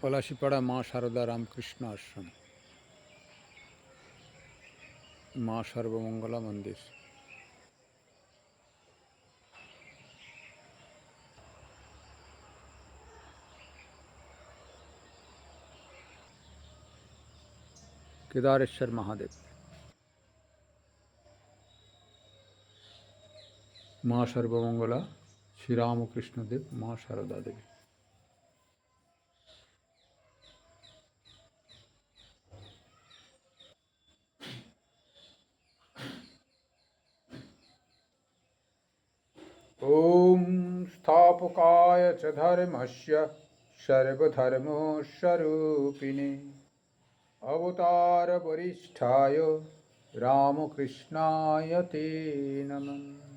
পলাশিপাড়া মা সারদা রামকৃষ্ণ আশ্রম। মা সর্বমঙ্গলা মন্দির। কেদারেশ্বর মহাদেব। মা সর্বমঙ্গলা, শ্রীরামকৃষ্ণদেব, মা সারদা দেবী ॐ स्थापकाय च धर्मस्य सर्वधर्मस्वरूपिणे अवतारवरिष्ठाय रामकृष्णाय ते नमः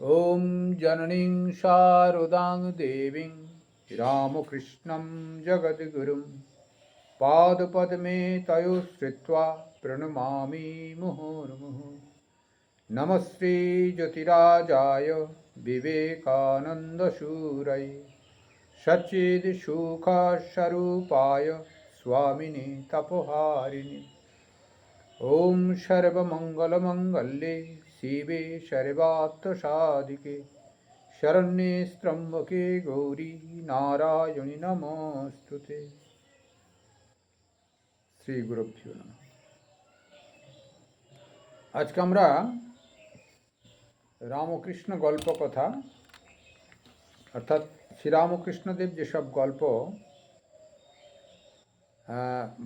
ॐ जननीं शारदां देवीं रामकृष्णं जगद्गुरुं पादपद्मे तयोः श्रित्वा प्रणमामि मुहुर्मुहुः नमस्ते ज्योतिराजाय विवेकानन्दशूरये सच्चिदसुखस्वरूपाय स्वामिने तपोहारिणे ॐ सर्वमङ्गलमङ्गल्ये शिवे सर्वार्थसाधिके शरण्ये स्त्रम्बके गौरी नारायणि नमोऽस्तु ते শ্রীগুরুভ্যো নমঃ আজকে আমরা রামকৃষ্ণ গল্প কথা, অর্থাৎ শ্রীরামকৃষ্ণদেব যেসব গল্প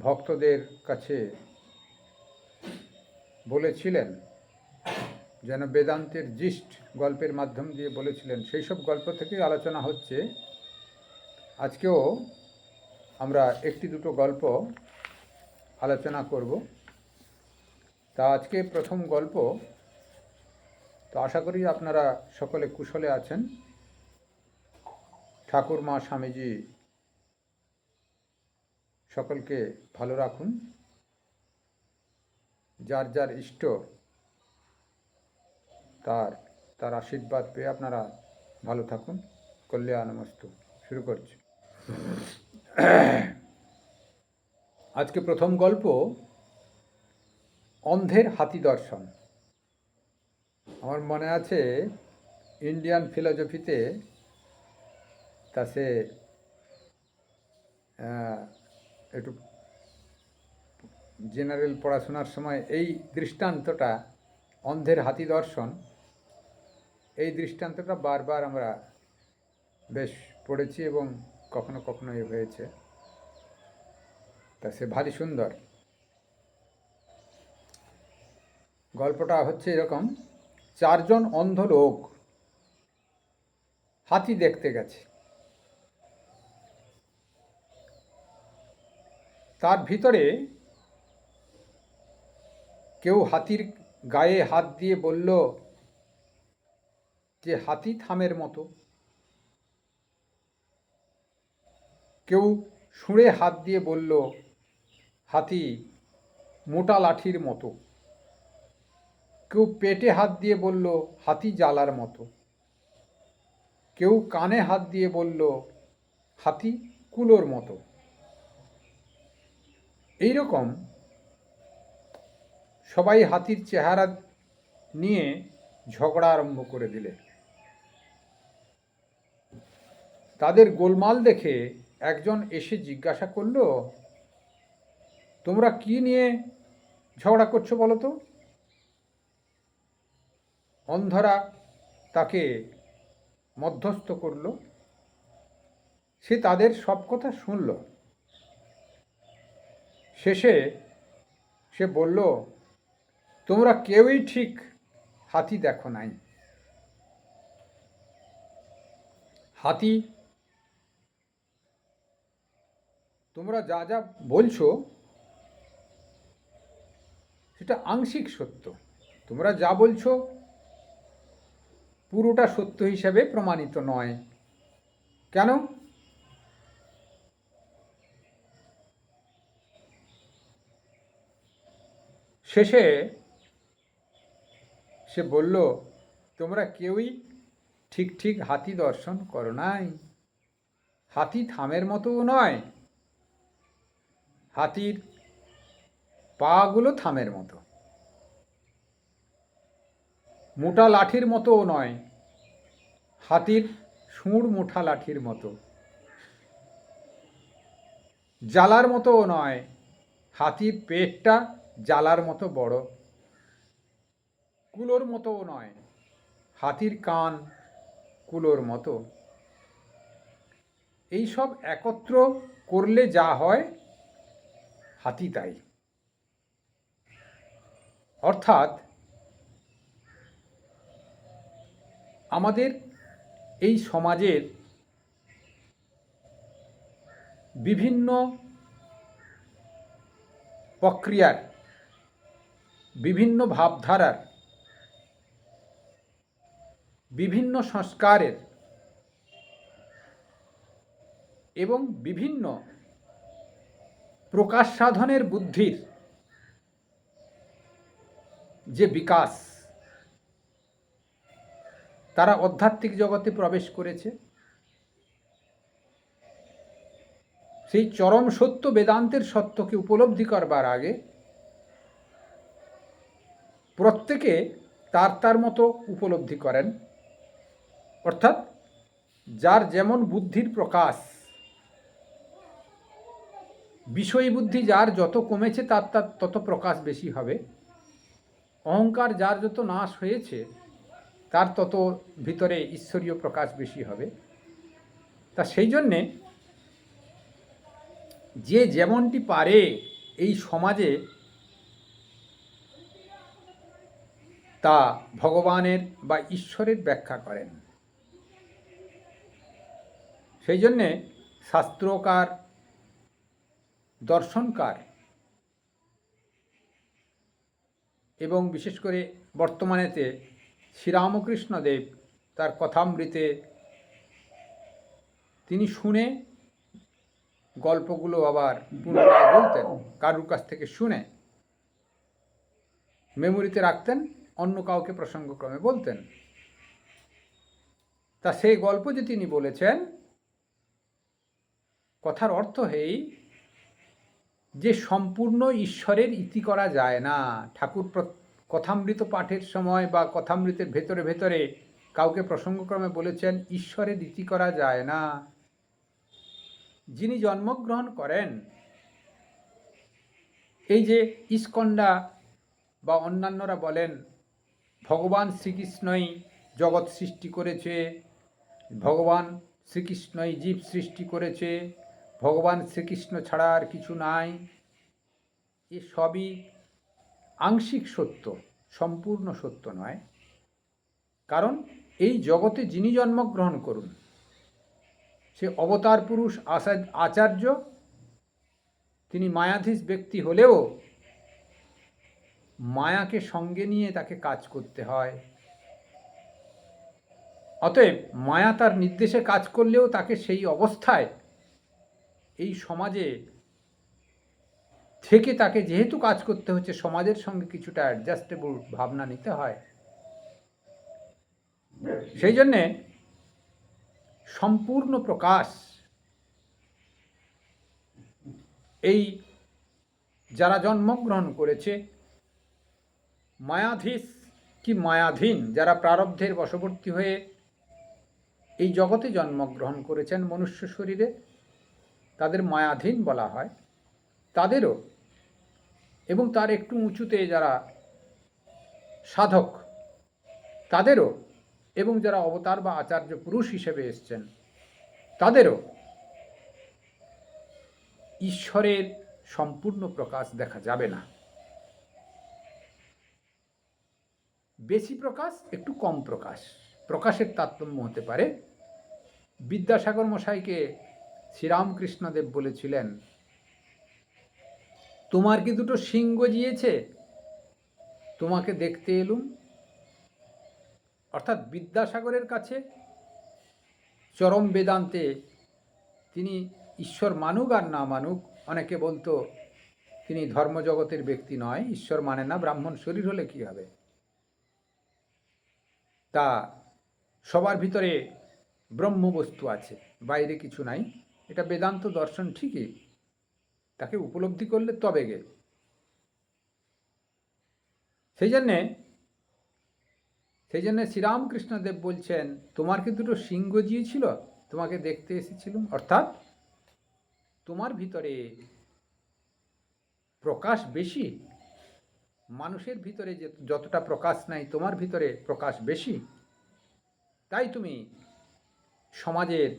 ভক্তদের কাছে বলেছিলেন, যেন বেদান্তের জিস্ট গল্পের মাধ্যম দিয়ে বলেছিলেন, সেই সব গল্প থেকেই আলোচনা হচ্ছে। আজকেও আমরা একটি দুটো গল্প আলোচনা করব। তা আজকে প্রথম গল্প তো আশা করি আপনারা সকলে কুশলে আছেন। ঠাকুর, মা, স্বামীজি সকলকে ভালো রাখুন। যার যার ইষ্ট, তার তার আশীর্বাদ পেয়ে আপনারা ভালো থাকুন। কল্যাণমস্তু শুরু করছি। আজকে প্রথম গল্প অন্ধের হাতি দর্শন। আমার মনে আছে ইন্ডিয়ান ফিলোজফিতে তা সে একটু জেনারেল পড়াশোনার সময় এই দৃষ্টান্তটা, অন্ধের হাতি দর্শন, এই দৃষ্টান্তটা বারবার আমরা বেশ পড়েছি এবং কখনো কখনো এ হয়েছে। তা সে ভারী সুন্দর। গল্পটা হচ্ছে এরকম। চারজন অন্ধ লোক হাতি দেখতে গেছে। তার ভিতরে কেউ হাতির গায়ে হাত দিয়ে বলল, যে হাতি থামের মতো। কেউ সুঁড়ে হাত দিয়ে বলল, হাতি মোটা লাঠির মতো। কেউ পেটে হাত দিয়ে বলল, হাতি জ্বালার মতো। কেউ কানে হাত দিয়ে বলল, হাতি কুলোর মতো। এই রকম সবাই হাতির চেহারা নিয়ে ঝগড়া আরম্ভ করে দিলে। তাদের গোলমাল দেখে একজন এসে জিজ্ঞাসা করল, তোমরা কি নিয়ে ঝগড়া করছ বলো তো? অন্ধরা তাকে মধ্যস্থ করল। সে তাদের সব কথা শুনল। শেষে সে বলল, তোমরা কেউই ঠিক হাতি দেখো নাই। হাতি, তোমরা যা যা বলছো, সেটা আংশিক সত্য। তোমরা যা বলছো পুরোটা সত্য হিসাবে প্রমাণিত নয়। কেন? শেষে সে বলল, তোমরা কেউই ঠিক ঠিক হাতি দর্শন করো নাই। হাতি থামের মতোও নয়। হাতির পাগুলো থামের মতো। মোটা লাঠির মতোও নয়। হাতির সুঁড় মোটা লাঠির মতো। জালার মতোও নয়। হাতির পেটটা জালার মতো বড়। কুলোর মতোও নয়। হাতির কান কুলোর মতো। এইসব একত্র করলে যা হয়, হাতি তাই। অর্থাৎ আমাদের এই সমাজের বিভিন্ন প্রক্রিয়ার, বিভিন্ন ভাবধারার, বিভিন্ন সংস্কারের এবং বিভিন্ন প্রকাশ সাধনের বুদ্ধির যে বিকাশ তারা আধ্যাত্মিক জগতে প্রবেশ করেছে। সেই চরম সত্য বেদান্তের সত্যকে উপলব্ধি করবার আগে প্রত্যেকে তার তার মতো উপলব্ধি করেন। অর্থাৎ যার যেমন বুদ্ধির প্রকাশ, বিষয় বুদ্ধি যার যত কমেছে তার তার তত প্রকাশ বেশি হবে। অহংকার যার যত নাশ হয়েছে তার তত ভিতরে ঈশ্বরীয় প্রকাশ বেশি হবে? তা সেই জন্যে যে যেমনটি পারে এই সমাজে, তা ভগবানের বা ঈশ্বরের ব্যাখ্যা করেন। সেই জন্যে শাস্ত্রকার, দর্শনকার এবং বিশেষ করে বর্তমানেতে শ্রীরামকৃষ্ণদেব তার কথামৃতে তিনি শুনে গল্পগুলো আবার পুনরায় বলতেন, কারুর কাছ থেকে শুনে মেমোরিতে রাখতেন, অন্য কাউকে প্রসঙ্গক্রমে বলতেন। তা সেই গল্প যে তিনি বলেছেন, কথার অর্থ এই যে সম্পূর্ণ ঈশ্বরের ইতি করা যায় না, ঠাকুর কথামৃত পাঠের সময় বা কথামৃতের ভেতরে ভেতরে কাউকে প্রসঙ্গক্রমে বলেছেন, ঈশ্বরে ইতি করা যায় না। যিনি জন্মগ্রহণ করেন, এই যে ইস্কন্ডা বা অন্যান্যরা বলেন, ভগবান শ্রীকৃষ্ণই জগৎ সৃষ্টি করেছে, ভগবান শ্রীকৃষ্ণই জীব সৃষ্টি করেছে, ভগবান শ্রীকৃষ্ণ ছাড়া আর কিছু নাই। এ সবই আংশিক সত্য, সম্পূর্ণ সত্য নয়। কারণ এই জগতে যিনি জন্মগ্রহণ করুন, সে অবতার পুরুষ, আচার্য তিনি মায়াধীশ ব্যক্তি হলেও মায়াকে সঙ্গে নিয়ে তাকে কাজ করতে হয়। অতএব মায়া তার নির্দেশে কাজ করলেও তাকে সেই অবস্থায়, এই সমাজে থেকে তাকে যেহেতু কাজ করতে হচ্ছে, সমাজের সঙ্গে কিছুটা অ্যাডজাস্টেবল ভাবনা নিতে হয়। সেই জন্যে সম্পূর্ণ প্রকাশ এই যারা জন্মগ্রহণ করেছে, মায়াধীশ কি মায়াধীন, যারা প্রারব্ধের বশবর্তী হয়ে এই জগতে জন্মগ্রহণ করেছেন মনুষ্য শরীরে, তাদের মায়াধীন বলা হয়। তাদেরও এবং তার একটু উঁচুতে যারা সাধক, তাদেরও এবং যারা অবতার বা আচার্য পুরুষ হিসেবে এসছেন, তাদেরও ঈশ্বরের সম্পূর্ণ প্রকাশ দেখা যাবে না। বেশি প্রকাশ, একটু কম প্রকাশ। প্রকাশের তারতম্য হতে পারে। বিদ্যাসাগর মশাইকে শ্রীরামকৃষ্ণদেব বলেছিলেন তোমার কি দুটো সিং গজিয়েছে? তোমাকে দেখতে এলুম। অর্থাৎ বিদ্যাসাগরের কাছে চরম বেদান্তে তিনি ঈশ্বর মানুক আর না মানুক, অনেকে বলতো তিনি ধর্মজগতের ব্যক্তি নয়, ঈশ্বর মানে না ব্রাহ্মণ শরীর হলে কি হবে? তা সবার ভিতরে ব্রহ্মবস্তু আছে, বাইরে কিছু নাই। এটা বেদান্ত দর্শন ঠিকই। তাকে উপলব্ধি করলে তবে গে সেই জন্যে, সেই জন্য শ্রীরামকৃষ্ণদেব বলছেন, তোমার কি দুটো সিংহ ছিল তোমাকে দেখতে এসেছিলুম। অর্থাৎ, তোমার ভিতরে প্রকাশ বেশি, মানুষের ভিতরে যে যতটা প্রকাশ নাই, তোমার ভিতরে প্রকাশ বেশি। তাই তুমি সমাজের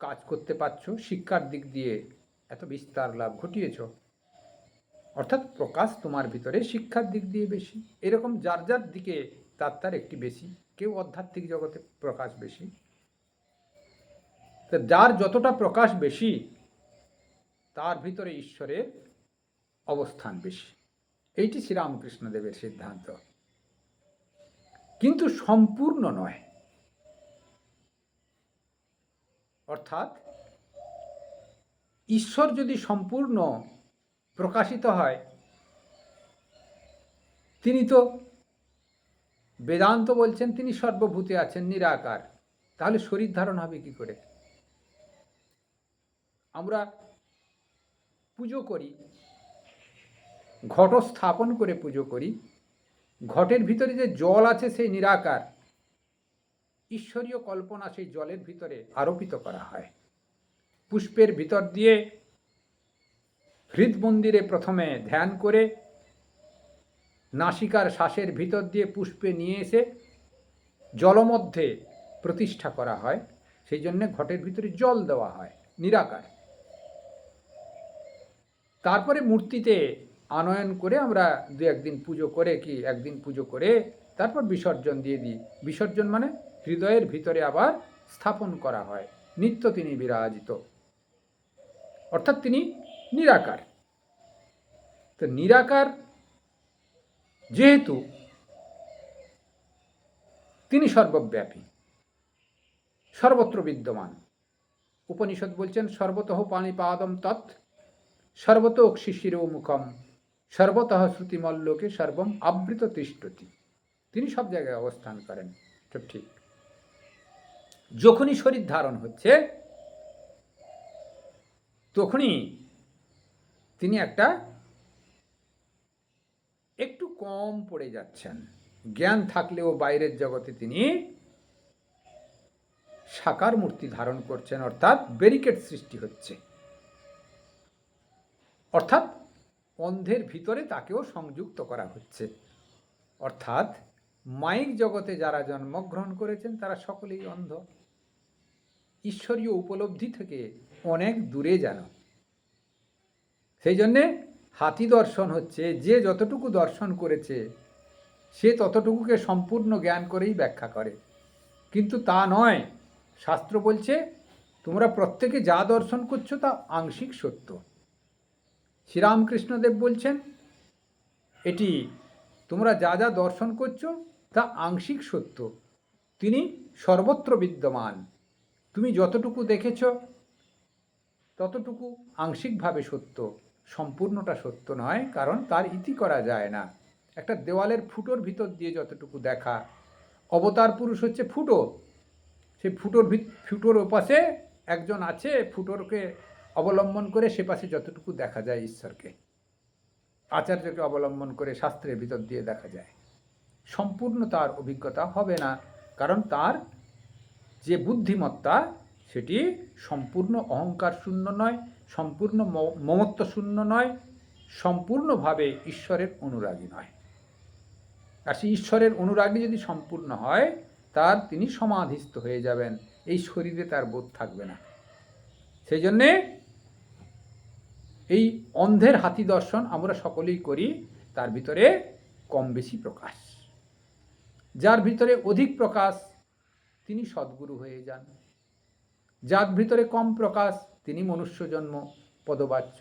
কাজ করতে পারছ, শিক্ষার দিক দিয়ে এত বিস্তার লাভ ঘটিয়েছ? অর্থাৎ প্রকাশ তোমার ভিতরে শিক্ষার দিক দিয়ে বেশি। এরকম যার যার দিকে তার তার একটি বেশি, কেউ আধ্যাত্মিক জগতে প্রকাশ বেশি। তা যার যতটা প্রকাশ বেশি, তার ভিতরে ঈশ্বরের অবস্থান বেশি। এইটি শ্রীরামকৃষ্ণদেবের সিদ্ধান্ত। কিন্তু সম্পূর্ণ নয়। অর্থাৎ ঈশ্বর যদি সম্পূর্ণ প্রকাশিত হয়, তিনি তো বেদান্ত বলছেন, তিনি সর্বভূতে আছেন, নিরাকার। তাহলে শরীর ধারণ হবে কি করে? আমরা পুজো করি ঘট স্থাপন করে পুজো করি, ঘটের ভিতরে যে জল আছে সেই নিরাকার, ঈশ্বরীয় কল্পনা সেই জলের ভিতরে আরোপিত করা হয়। পুষ্পের ভিতর দিয়ে হৃদ মন্দিরে প্রথমে ধ্যান করে নাসিকার শ্বাসের ভিতর দিয়ে পুষ্পে নিয়ে এসে জলমধ্যে প্রতিষ্ঠা করা হয়। সেই জন্যে ঘটের ভিতরে জল দেওয়া হয়, নিরাকার। তারপরে মূর্তিতে আনয়ন করে আমরা দু একদিন পুজো করে কি একদিন পুজো করে তারপর বিসর্জন দিয়ে দিই। বিসর্জন মানে হৃদয়ের ভিতরে আবার স্থাপন করা হয়। নিত্য তিনি বিরাজিত। অর্থাৎ তিনি নিরাকার। তো নিরাকার যেহেতু তিনি সর্বব্যাপী, সর্বত্র বিদ্যমান। উপনিষদ বলছেন, সর্বতঃ পাণিপাদম তৎ, সর্বত শিশির মুখম, সর্বতঃ শ্রুতিমল্লোকে সর্বম আবৃত তিষ্ঠতি। তিনি সব জায়গায় অবস্থান করেন ঠিক। যখনই শরীর ধারণ হচ্ছে তখনই তিনি একটা একটু কম পড়ে যাচ্ছেন। জ্ঞান থাকলেও বাইরের জগতে তিনি সাকার মূর্তি ধারণ করছেন, অর্থাৎ ব্যারিকেড সৃষ্টি হচ্ছে। অর্থাৎ অন্ধের ভিতরে তাকেও সংযুক্ত করা হচ্ছে। অর্থাৎ মাইক জগতে যারা জন্মগ্রহণ করেছেন, তারা সকলেই অন্ধ। ঈশ্বরীয় উপলব্ধি থেকে অনেক দূরে যেন। সেই জন্যে হাতি দর্শন হচ্ছে, যে যতটুকু দর্শন করেছে, সে ততটুকুকে সম্পূর্ণ জ্ঞান করেই ব্যাখ্যা করে। কিন্তু তা নয়, শাস্ত্র বলছে, তোমরা প্রত্যেকে যা দর্শন করছ তা আংশিক সত্য। শ্রীরামকৃষ্ণদেব বলছেন, এটি তোমরা যা যা দর্শন করছ তা আংশিক সত্য। তিনি সর্বত্র বিদ্যমান। তুমি যতটুকু দেখেছ ততটুকু আংশিকভাবে সত্য, সম্পূর্ণটা সত্য নয়, কারণ তার ইতি করা যায় না। একটা দেওয়ালের ফুটোর ভিতর দিয়ে যতটুকু দেখা, অবতার পুরুষ হচ্ছে ফুটো। সেই ফুটোর ভিত, ফুটোর ওপাশে একজন আছে, ফুটোরকে অবলম্বন করে সে পাশে যতটুকু দেখা যায় ঈশ্বরকে। আচার্যকে অবলম্বন করে শাস্ত্রের ভিতর দিয়ে দেখা যায়। সম্পূর্ণ তার অভিজ্ঞতা হবে না, কারণ তার যে বুদ্ধিমত্তা সেটি সম্পূর্ণ অহংকার শূন্য নয়, সম্পূর্ণ মমত্ব শূন্য নয়, সম্পূর্ণভাবে ঈশ্বরের অনুরাগী নয়। আর সেই ঈশ্বরের অনুরাগী যদি সম্পূর্ণ হয়, তার তিনি সমাধিস্থ হয়ে যাবেন, এই শরীরে তার বোধ থাকবে না। সেই জন্যে এই অন্ধের হাতি দর্শন আমরা সকলেই করি, তার ভিতরে কম বেশি প্রকাশ। যার ভিতরে অধিক প্রকাশ, তিনি সদ্গুরু হয়ে যান। যার ভিতরে কম প্রকাশ, তিনি মনুষ্য জন্ম, পদবাচ্য।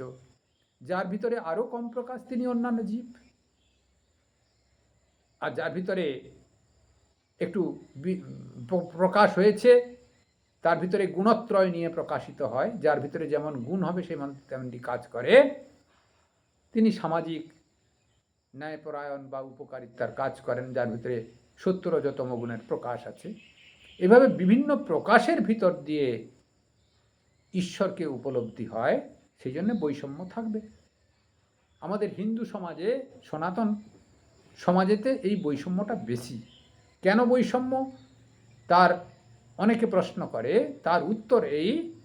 যার ভিতরে আরও কম প্রকাশ, তিনি অন্যান্য জীব। আর যার ভিতরে একটু প্রকাশ হয়েছে, তার ভিতরে গুণত্রয় নিয়ে প্রকাশিত হয়। যার ভিতরে যেমন গুণ হবে সে তেমনটি কাজ করে। তিনি সামাজিক ন্যায়পরায়ণ বা উপকারিতার কাজ করেন, যার ভিতরে সত্তরজতম গুণের প্রকাশ আছে। এভাবে বিভিন্ন প্রকাশের ভিতর দিয়ে ঈশ্বরকে উপলব্ধি হয়, সেই জন্য বৈষম্য থাকবে। আমাদের হিন্দু সমাজে, সনাতন সমাজেতে এই বৈষম্যটা বেশি। কেন বৈষম্য? তার অনেকে প্রশ্ন করে, তার উত্তর এই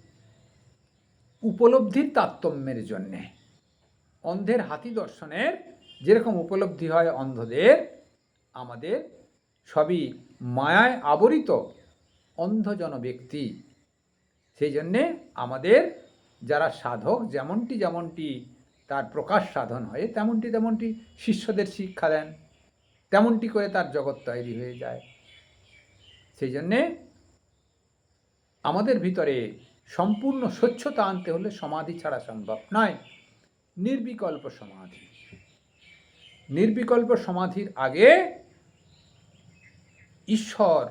উপলব্ধির তারতম্যের জন্যে। অন্ধের হাতি দর্শনের যেরকম উপলব্ধি হয় অন্ধদের, আমাদের সবই মায়ায় আবরিত। অন্ধজন ব্যক্তি। সেই জন্যে আমাদের যারা সাধক, যেমনটি যেমনটি তার প্রকাশ সাধন হয়, তেমনটি তেমনটি শিষ্যদের শিক্ষা দেন, তেমনটি করে তার জগৎ তৈরি হয়ে যায়। সেই জন্যে আমাদের ভিতরে সম্পূর্ণ স্বচ্ছতা আনতে হলে সমাধি ছাড়া সম্ভব নয়। নির্বিকল্প সমাধি। নির্বিকল্প সমাধির আগে ঈশ্বর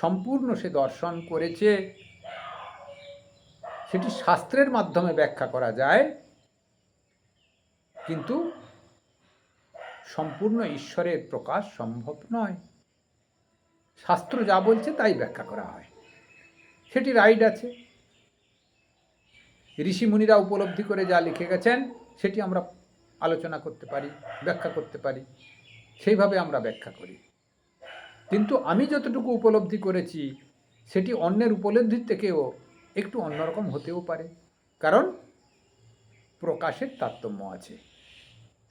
সম্পূর্ণ সে দর্শন করেছে, সেটি শাস্ত্রের মাধ্যমে ব্যাখ্যা করা যায়, কিন্তু সম্পূর্ণ ঈশ্বরের প্রকাশ সম্ভব নয়। শাস্ত্র যা বলছে তাই ব্যাখ্যা করা হয়। সেটি রাইট আছে। ঋষিমুনিরা উপলব্ধি করে যা লিখে গেছেন, সেটি আমরা আলোচনা করতে পারি, ব্যাখ্যা করতে পারি। সেইভাবে আমরা ব্যাখ্যা করি। কিন্তু আমি যতটুকু উপলব্ধি করেছি, সেটি অন্যের উপলব্ধির থেকেও একটু অন্যরকম হতেও পারে। কারণ প্রকাশের তারতম্য আছে।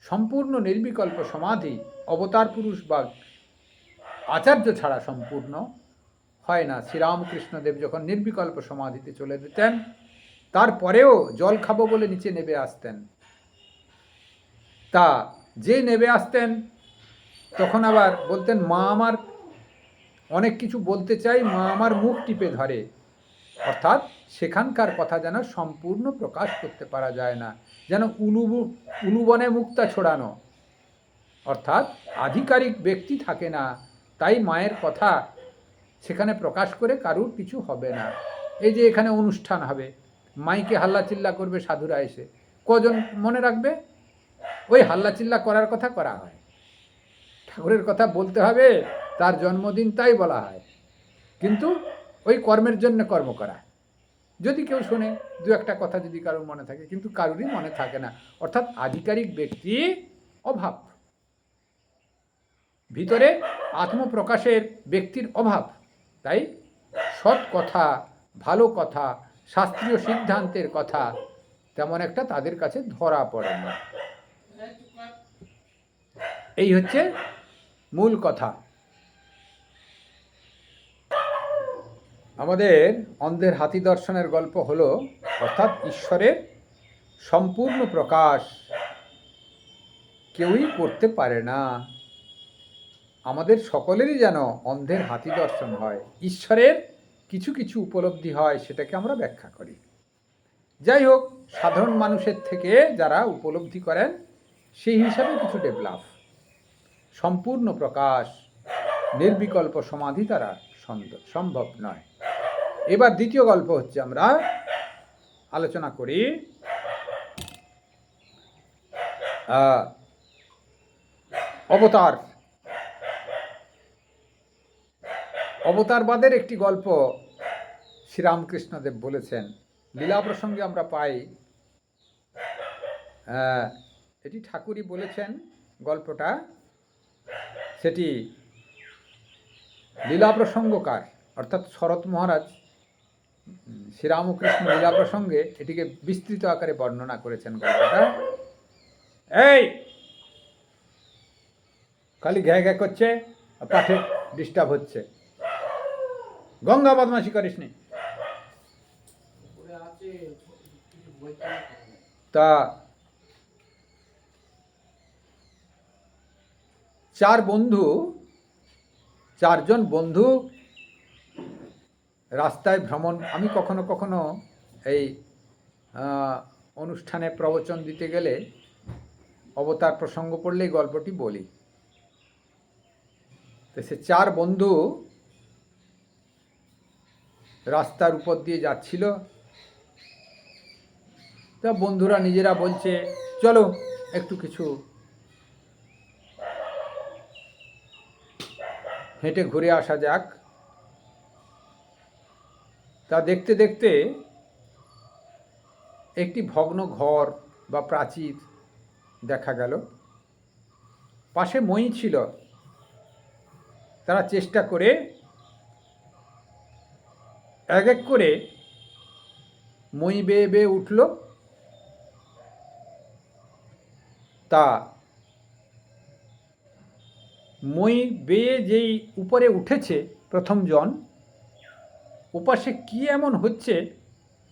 সম্পূর্ণ নির্বিকল্প সমাধি, অবতার পুরুষ বা আচার্য ছাড়া সম্পূর্ণ হয় না। শ্রীরামকৃষ্ণদেব যখন নির্বিকল্প সমাধিতে চলে যেতেন, তারপরেও জল খাব বলে নিচে নেবে আসতেন। তা যে নেবে আসতেন, তখন আবার বলতেন, মা আমার অনেক কিছু বলতে চাই, মা আমার মুখ টিপে ধরে। অর্থাৎ সেখানকার কথা যেন সম্পূর্ণ প্রকাশ করতে পারা যায় না, যেন উলুবু, উলুবনে মুক্তা ছড়ানো। অর্থাৎ আধিকারিক ব্যক্তি থাকে না, তাই মায়ের কথা সেখানে প্রকাশ করে কারুর কিছু হবে না। এই যে এখানে অনুষ্ঠান হবে, মাইকে হাল্লা চিল্লা করবে সাধুরা এসে। কজন মনে রাখবে? ওই হাল্লা চিল্লা করার কথা করা হয়। ঠাকুরের কথা বলতে হবে? তার জন্মদিন তাই বলা হয়। কিন্তু ওই কর্মের জন্য কর্ম করা। যদি কেউ শোনে, দু একটা কথা যদি কারোর মনে থাকে, কিন্তু কারোরই মনে থাকে না। অর্থাৎ আধিকারিক ব্যক্তি অভাব। ভিতরে আত্মপ্রকাশের ব্যক্তির অভাব। তাই সৎ কথা, ভালো কথা, শাস্ত্রীয় সিদ্ধান্তের কথা তেমন একটা তাদের কাছে ধরা পড়ে না। এই হচ্ছে মূল কথা। আমাদের অন্ধের হাতি দর্শনের গল্প হল, অর্থাৎ ঈশ্বরের সম্পূর্ণ প্রকাশ। কেউই করতে পারে না। আমাদের সকলেরই যেন অন্ধের হাতি দর্শন হয়, ঈশ্বরের কিছু কিছু উপলব্ধি হয়, সেটাকে আমরা ব্যাখ্যা করি। যাই হোক, সাধারণ মানুষের থেকে যারা উপলব্ধি করেন, সেই হিসাবে কিছু ডেভেলপ। সম্পূর্ণ প্রকাশ, নির্বিকল্প সমাধি সন্দ- সম্ভব নয়। এবার দ্বিতীয় গল্প হচ্ছে আমরা আলোচনা করি অবতার। অবতারবাদের একটি গল্প শ্রীরামকৃষ্ণদেব বলেছেন। লীলা প্রসঙ্গে আমরা পাই এটি ঠাকুরই বলেছেন গল্পটা। সেটি লীলা প্রসঙ্গকার অর্থাৎ শরৎ মহারাজ, শ্রীরামকৃষ্ণ লীলা প্রসঙ্গে এটিকে বিস্তৃত আকারে বর্ণনা করেছেন গল্পটা। এই! খালি ঘ্যা ঘ্যা করছে, আর পাঠে ডিস্টার্ব হচ্ছে। গঙ্গা বদমাসি করিস নি। তা চার বন্ধু চারজন বন্ধু রাস্তায় ভ্রমণ। আমি কখনো কখনো এই অনুষ্ঠানে প্রবচন দিতে গেলে অবতার প্রসঙ্গ পড়লেই গল্পটি বলি। তো সে চার বন্ধু রাস্তার উপর দিয়ে যাচ্ছিল। তা বন্ধুরা নিজেরা বলছে, চলো, একটু কিছু হেঁটে ঘুরে আসা যাক। তা দেখতে দেখতে একটি ভগ্ন ঘর বা প্রাচীর দেখা গেল। পাশে মই ছিল। তারা চেষ্টা করে এক এক করে মই বেয়ে বেয়ে উঠল। তা মই বেয়ে যেই উপরে উঠেছে প্রথম জন, ওপাশে কি এমন হচ্ছে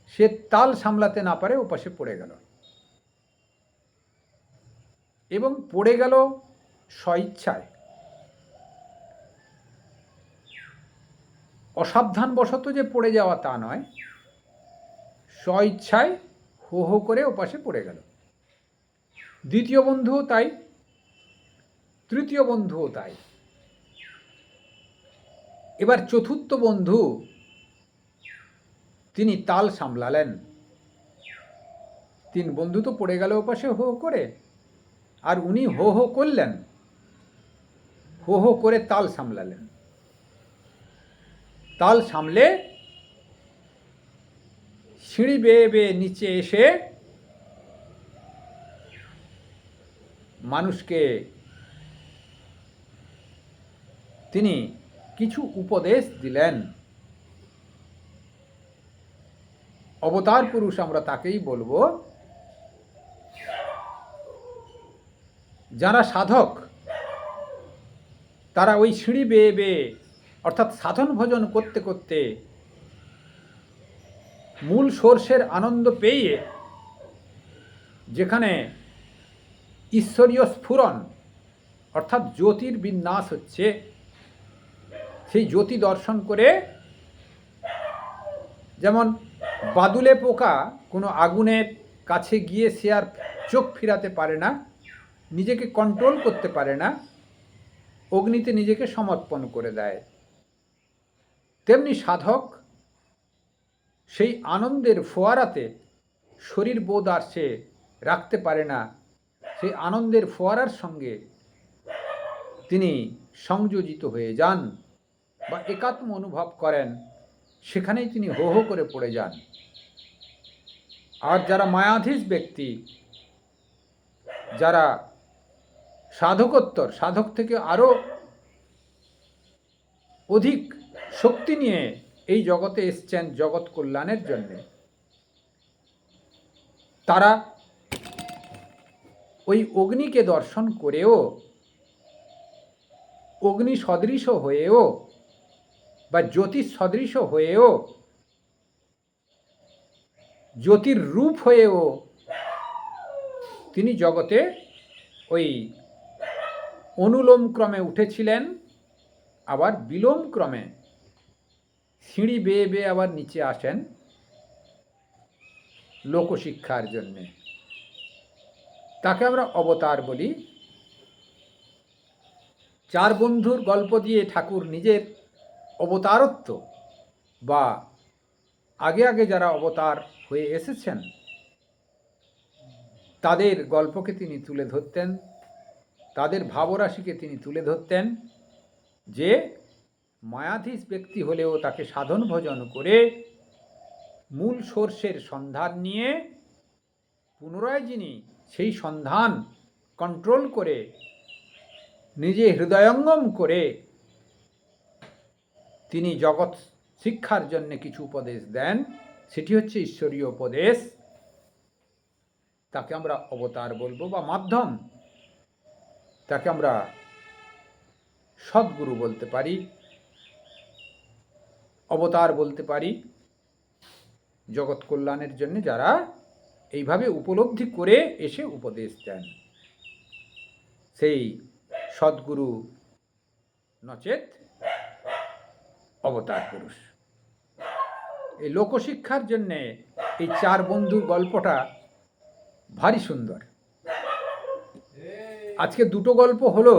সে তাল সামলাতে না পারে ওপাশে পড়ে গেল। এবং পড়ে গেল স্বইচ্ছায়। অসাবধানবশত যে পড়ে যাওয়া তা নয়, স্বইচ্ছায় হো হো করে ওপাশে পড়ে গেল। দ্বিতীয় বন্ধুও তাই তৃতীয় বন্ধুও তাই। এবার চতুর্থ বন্ধু তিনি তাল সামলালেন। তিন বন্ধু তো পড়ে গেল ওপাশে হো করে, আর উনি হো হো করলেন। হো হো করে তাল সামলালেন। তাল সামলে সিঁড়ি বেয়ে বেয়ে নিচে এসে মানুষকে তিনি কিছু উপদেশ দিলেন। অবতার পুরুষ আমরা তাকেই বলব, যারা সাধক, তারা ওই সিঁড়ি বেয়ে বেয়ে, অর্থাৎ সাধন ভোজন করতে করতে মূল সোর্সের আনন্দ পেয়ে, যেখানে ঈশ্বরীয় স্ফুরণ, অর্থাৎ জ্যোতির বিন্যাস হচ্ছে জ্যোতি দর্শন করে যেমন বাদুলে পোকা কোনো আগুনের কাছে গিয়ে সে আর চোখ ফিরাতে পারে না, নিজেকে কন্ট্রোল করতে পারে না, অগ্নিতে নিজেকে সমর্পণ করে দেয়। তেমনি সাধক সেই আনন্দের ফোয়ারাতে শরীর বোধ আর সে রাখতে পারে না। সেই আনন্দের ফোয়ারার সঙ্গে তিনি সংযোজিত হয়ে যান। বা একাত্ম অনুভব করেন, সেখানেই তিনি হো হো করে পড়ে যান। আর যারা মায়াধীশ ব্যক্তি, যারা সাধকোত্তর, সাধক থেকে আরও অধিক শক্তি নিয়ে এই জগতে এসছেন জগৎ কল্যাণের জন্যে, তারা ওই অগ্নিকে দর্শন করেও অগ্নি সদৃশ হয়েও বা জ্যোতিষ সদৃশ হয়েও, জ্যোতির রূপ হয়েও তিনি জগতে ওই অনুলোম ক্রমে উঠেছিলেন, আবার বিলোম ক্রমে সিঁড়ি বেয়ে বেয়ে আবার নিচে আসেন লোকশিক্ষার জন্যে। তাকে আমরা অবতার বলি। চার বন্ধুর গল্প দিয়ে ঠাকুর নিজের অবতারত্ব বা আগে আগে যারা অবতার হয়ে এসেছেন, তাদের গল্পকে তিনি তুলে ধরতেন, তাদের ভাবরাশিকে তিনি তুলে ধরতেন যে মায়াধীশ ব্যক্তি হলেও তাকে সাধন ভজন করে মূল সোর্সের সন্ধান নিয়ে পুনরায় যিনি সেই সন্ধান কন্ট্রোল করে নিজে হৃদয়ঙ্গম করে তিনি জগৎ শিক্ষার জন্য কিছু উপদেশ দেন। সেটি হচ্ছে ঈশ্বরীয় উপদেশ। তাকে আমরা অবতার বলব বা মাধ্যম। তাকে আমরা সদ্গুরু বলতে পারি, অবতার বলতে পারি। জগৎ কল্যাণের জন্য যারা এইভাবে উপলব্ধি করে এসে উপদেশ দেন। সেই সদ্গুরু নচেত অবতার পুরুষ। এই লোকশিক্ষার জন্যে এই চার বন্ধুর গল্পটা ভারী সুন্দর। আজকে দুটো গল্প হলো,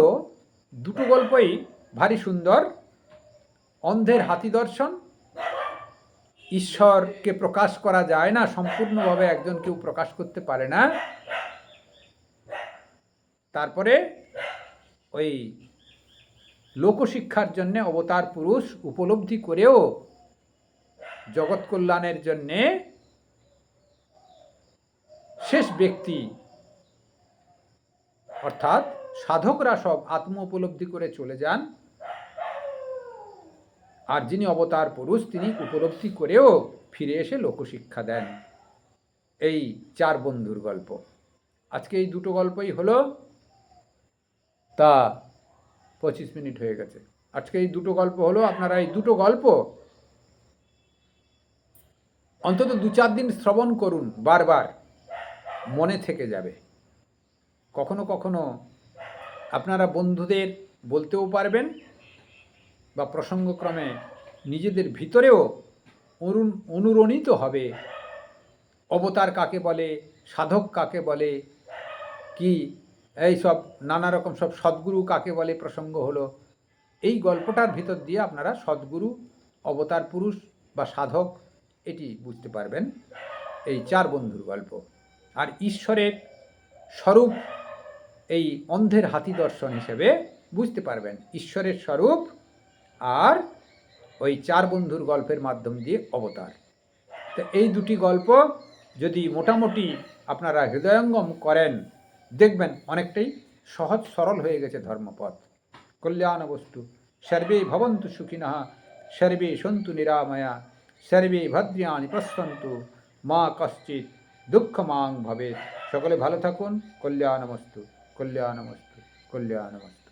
দুটো গল্পই ভারী সুন্দর। অন্ধের হাতি দর্শন। ঈশ্বরকে প্রকাশ করা যায় না, সম্পূর্ণভাবে একজন কেউ প্রকাশ করতে পারে না। তারপরে ওই লোকশিক্ষার জন্যে অবতার পুরুষ উপলব্ধি করেও জগৎ কল্যাণের জন্যে শেষ ব্যক্তি। অর্থাৎ সাধকরা সব আত্ম উপলব্ধি করে চলে যান। আর যিনি অবতার পুরুষ, তিনি উপলব্ধি করেও ফিরে এসে লোকশিক্ষা দেন। এই চার বন্ধুর গল্প। আজকে এই দুটো গল্পই হলো, তা পঁচিশ মিনিট হয়ে গেছে। আজকে এই দুটো গল্প হলো, আপনারা এই দুটো গল্প অন্তত দু চার দিন শ্রবণ করুন, বারবার। মনে থেকে যাবে। কখনো কখনো আপনারা বন্ধুদের বলতেও পারবেন বা প্রসঙ্গক্রমে নিজেদের ভিতরেও অনু অনুরণিত হবে। অবতার কাকে বলে, সাধক কাকে বলে, কি এই সব নানা রকম সব সদ্গুরু কাকে বলে প্রসঙ্গ হলো। এই গল্পটার ভিতর দিয়ে আপনারা সদ্গুরু, অবতার পুরুষ বা সাধক, এটি বুঝতে পারবেন। এই চার বন্ধুর গল্প। আর ঈশ্বরের স্বরূপ এই অন্ধের হাতি দর্শন হিসেবে বুঝতে পারবেন। ঈশ্বরের স্বরূপ আর ওই চার বন্ধুর গল্পের মাধ্যম দিয়ে অবতার। তো এই দুটি গল্প যদি মোটামুটি আপনারা হৃদয়ঙ্গম করেন দেখবেন অনেকটাই সহজ, সরল হয়ে গেছে ধর্মপথ। কল্যাণ বস্তু সর্বে ভবন্তু সুখিনা, সর্বে সন্তু নিরাময়া, সর্বে ভদ্রিয়ানি প্রশন্তু মা কশ্চিৎ, দুঃখ মাং ভবে সকলে ভালো থাকুন কল্যাণমস্তু কল্যাণমস্তু কল্যাণমস্তু